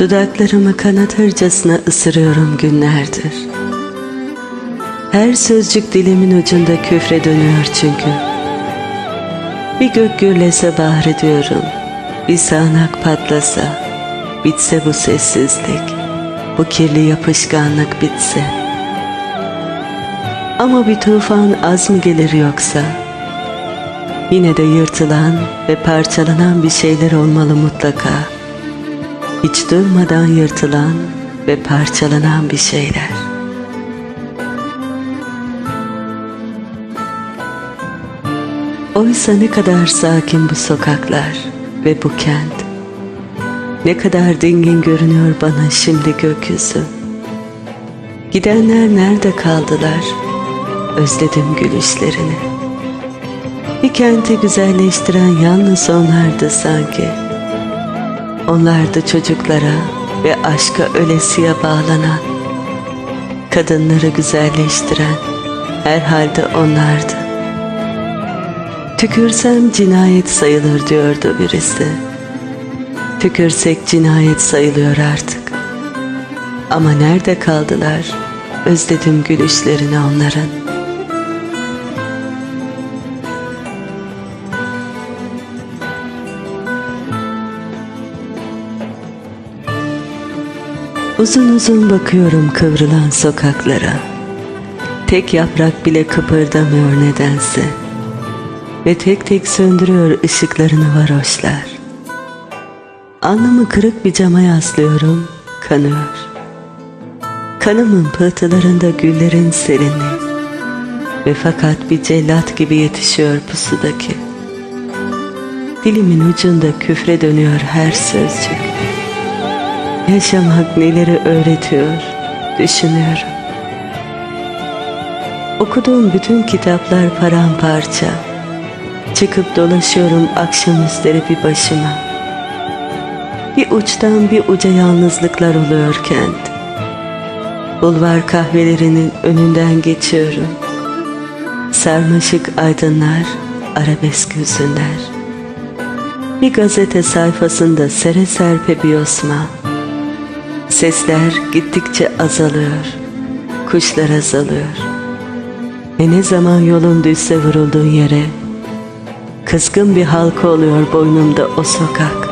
Dudaklarımı kanatırcasına ısırıyorum günlerdir. Her sözcük dilimin ucunda küfre dönüyor çünkü. Bir gök gürlese bahrediyorum. Bir sağanak patlasa. Bitse bu sessizlik. Bu kirli yapışkanlık bitse. Ama bir tufan az mı gelir yoksa? Yine de yırtılan ve parçalanan bir şeyler olmalı mutlaka. Hiç durmadan yırtılan ve parçalanan bir şeyler. Oysa ne kadar sakin bu sokaklar ve bu kent. Ne kadar dingin görünüyor bana şimdi gökyüzü. Gidenler nerede kaldılar? Özledim gülüşlerini. Bir kenti güzelleştiren yalnız onlardı sanki. Onlardı çocuklara ve aşka ölesiye bağlanan. Kadınları güzelleştiren herhalde onlardı. Tükürsem cinayet sayılır diyordu birisi. Tükürsek cinayet sayılıyor artık. Ama nerede kaldılar? Özledim gülüşlerini onların. Uzun uzun bakıyorum kıvrılan sokaklara. Tek yaprak bile kıpırdamıyor nedense. Ve tek tek söndürüyor ışıklarını varoşlar. Alnımı kırık bir cama yaslıyorum, kanıyor. Kanımın pıhtılarında güllerin serinliği. Ve fakat bir cellat gibi yetişiyor pusudaki. Dilimin ucunda küfre dönüyor her sözcük. Yaşamak neleri öğretiyor, düşünüyorum. Okuduğum bütün kitaplar paramparça. Çıkıp dolaşıyorum akşamüzleri bir başıma. Bir uçtan bir uca yalnızlıklar oluyor kent. Bulvar kahvelerinin önünden geçiyorum. Sarmaşık aydınlar, arabesk hüzünler. Bir gazete sayfasında sere serpe bir osman. Sesler gittikçe azalıyor. Kuşlar azalıyor. Ve ne zaman yolun düşse vurulduğun yere kızgın bir halka oluyor boynumda o sokak.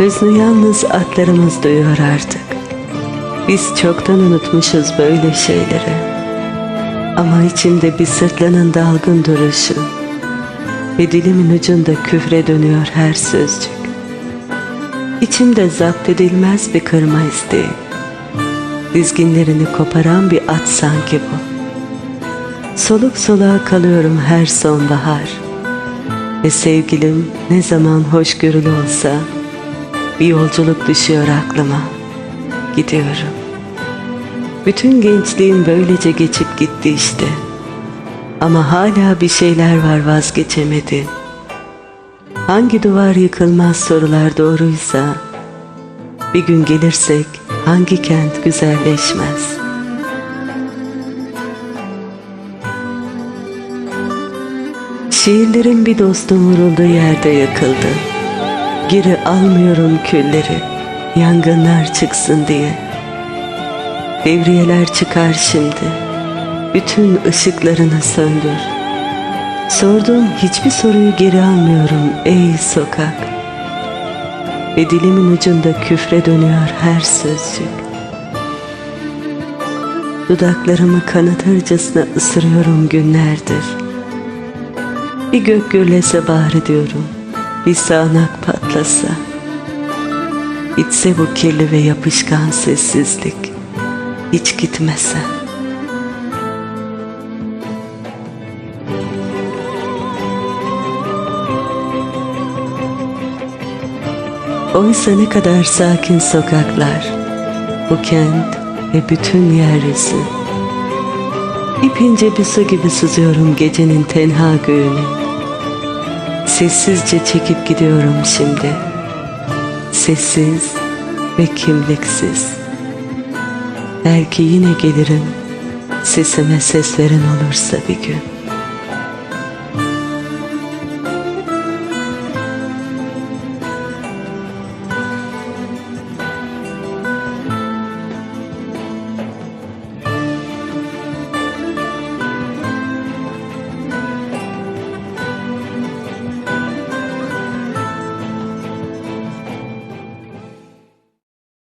Hüznü yalnız atlarımız duyuyor artık. Biz çoktan unutmuşuz böyle şeyleri. Ama içimde bir sırtlanın dalgın duruşu ve dilimin ucunda küfre dönüyor her sözcük. İçimde zapt edilmez bir kırma isteği. Dizginlerini koparan bir at sanki bu. Soluk soluğa kalıyorum her sonbahar. Ve sevgilim ne zaman hoşgörülü olsa bir yolculuk düşüyor aklıma. Gidiyorum. Bütün gençliğim böylece geçip gitti işte. Ama hala bir şeyler var vazgeçemedi. Hangi duvar yıkılmaz sorular doğruysa, bir gün gelirsek hangi kent güzelleşmez? Şiirlerin bir dostum vurulduğu yerde yakıldı. Geri almıyorum külleri, yangınlar çıksın diye. Devriyeler çıkar şimdi. Bütün ışıklarını söndür. Sorduğum hiçbir soruyu geri almıyorum ey sokak. Ve dilimin ucunda küfre dönüyor her sözcük. Dudaklarımı kanatırcasına ısırıyorum günlerdir. Bir gök gürlese bahrediyorum. Bir sağanak patlasa. Bitse bu kirli ve yapışkan sessizlik. Hiç gitmese. Oysa ne kadar sakin sokaklar, bu kent ve bütün yeryüzü. İpince bir su gibi sızıyorum gecenin tenha göğüne. Sessizce çekip gidiyorum şimdi. Sessiz ve kimliksiz. Belki yine gelirim. Sesime ses veren olursa bir gün